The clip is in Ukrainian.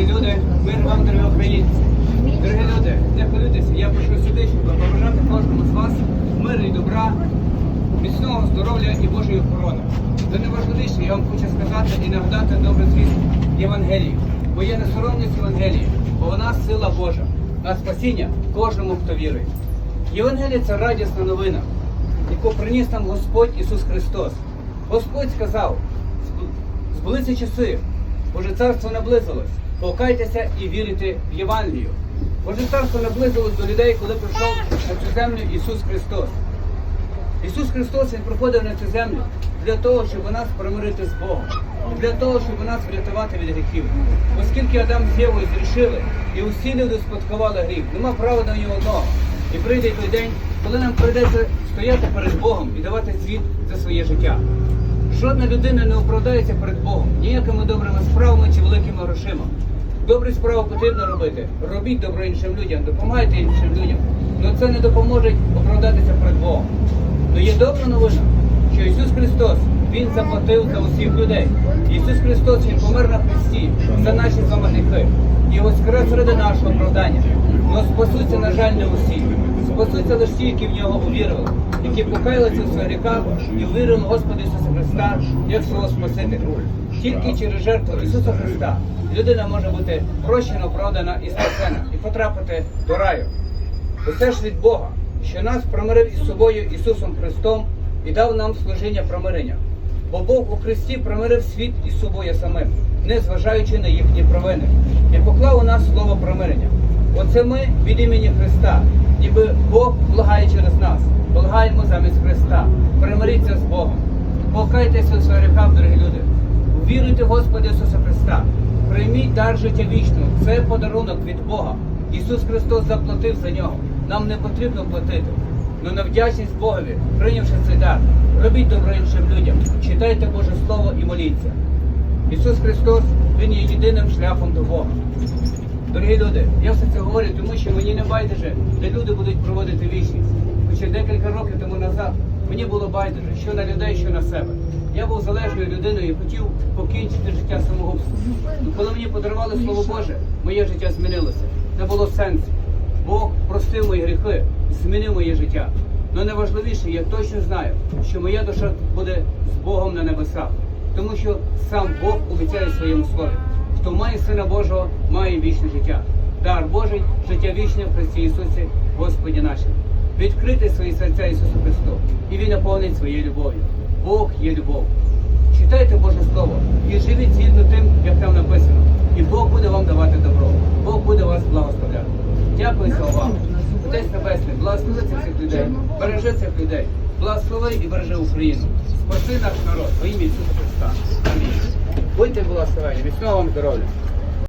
Дорогі люди, мир вам, дорогі українці. Дорогі люди, не хвилюйтеся, я прийшов сюди, щоб побажати кожному з вас миру і добра, міцного здоров'я і Божої охорони. Це найважливіше, я вам хочу сказати і нагадати добре звіст Євангелії. Бо я не соромлюсь Євангелії, бо вона сила Божа, на спасіння кожному, хто вірує. Євангелія це радісна новина, яку приніс нам Господь Ісус Христос. Господь сказав, збулися часи, Боже царство наблизилось. Покайтеся і вірите в Євангелію. Боже царство наблизилось до людей, коли прийшов на цю землю Ісус Христос. Ісус Христос Він приходив на цю землю для того, щоб нас примирити з Богом, для того, щоб нас врятувати від гріхів. Оскільки Адам з Євою зрішили, і усі люди спадкували гріх, нема правда ні одного. І прийде той день, коли нам прийдеться стояти перед Богом і давати звіт за своє життя. Жодна людина не оправдається перед Богом ніякими добрими справами чи великими грошима. Добрі справи потрібно робити. Робіть добро іншим людям, допомагайте іншим людям. Але це не допоможе оправдатися перед Богом. Но є добра новина, що Ісус Христос Він заплатив за усіх людей. Ісус Христос Він помер на хресті за наші вами гріхи. І воскрес ради нашого оправдання. Но спасуться, на жаль, не усі. Спасуться лише ті, які в нього увірили, які покаялися в гріхах і вірили в Ісуса Христа як свого Спасителя. Тільки через жертву Ісуса Христа людина може бути прощена, оправдана і спасена, і потрапити до раю. Усе ж від Бога, що нас промирив із собою Ісусом Христом і дав нам служіння промирення. Бо Бог у Христі промирив світ із собою самим, не зважаючи на їхні провини, і поклав у нас слово промирення. Оце ми від імені Христа, ніби Бог благає через нас, благаємо замість Христа. Примиріться з Богом. Покайтеся у своїх гріхах, дорогі люди. Віруйте в Господа Ісуса Христа. Прийміть дар життя вічного. Це подарунок від Бога. Ісус Христос заплатив за нього. Нам не потрібно платити. Но на вдячність Богові, прийнявши цей дар, робіть добро іншим людям, читайте Боже Слово і моліться. Ісус Христос, Він є єдиним шляхом до Бога. Дорогі люди, я все це говорю, тому що мені не байдуже, де люди будуть проводити вічність. Хоча декілька років тому назад мені було байдуже, що на людей, що на себе. Я був залежною людиною і хотів покінчити життя самогубством. Коли мені подарували Слово Боже, моє життя змінилося. Не було сенсу. Бог простив мої гріхи, змінив моє життя. Але найважливіше, я точно знаю, що моя душа буде з Богом на небесах, тому що сам Бог обіцяє своєму слові. Хто має Сина Божого, має вічне життя. Дар Божий, життя вічне в Христі Ісусі, Господі нашим. Відкрити свої серця Ісусу Христу, і Він наповнить своєю любов'ю. Бог є любов. Читайте Боже Слово і живіть згідно тим, як там написано. І Бог буде вам давати добро. Бог буде вас благословляти. Дякую за увагу. Отець Небесний, благослови цих людей, бережи цих людей, благослови і бережи Україну. Спаси наш народ во ім'я Ісуса Христа. Амінь. Будьте благословені, міцного вам здоров'я.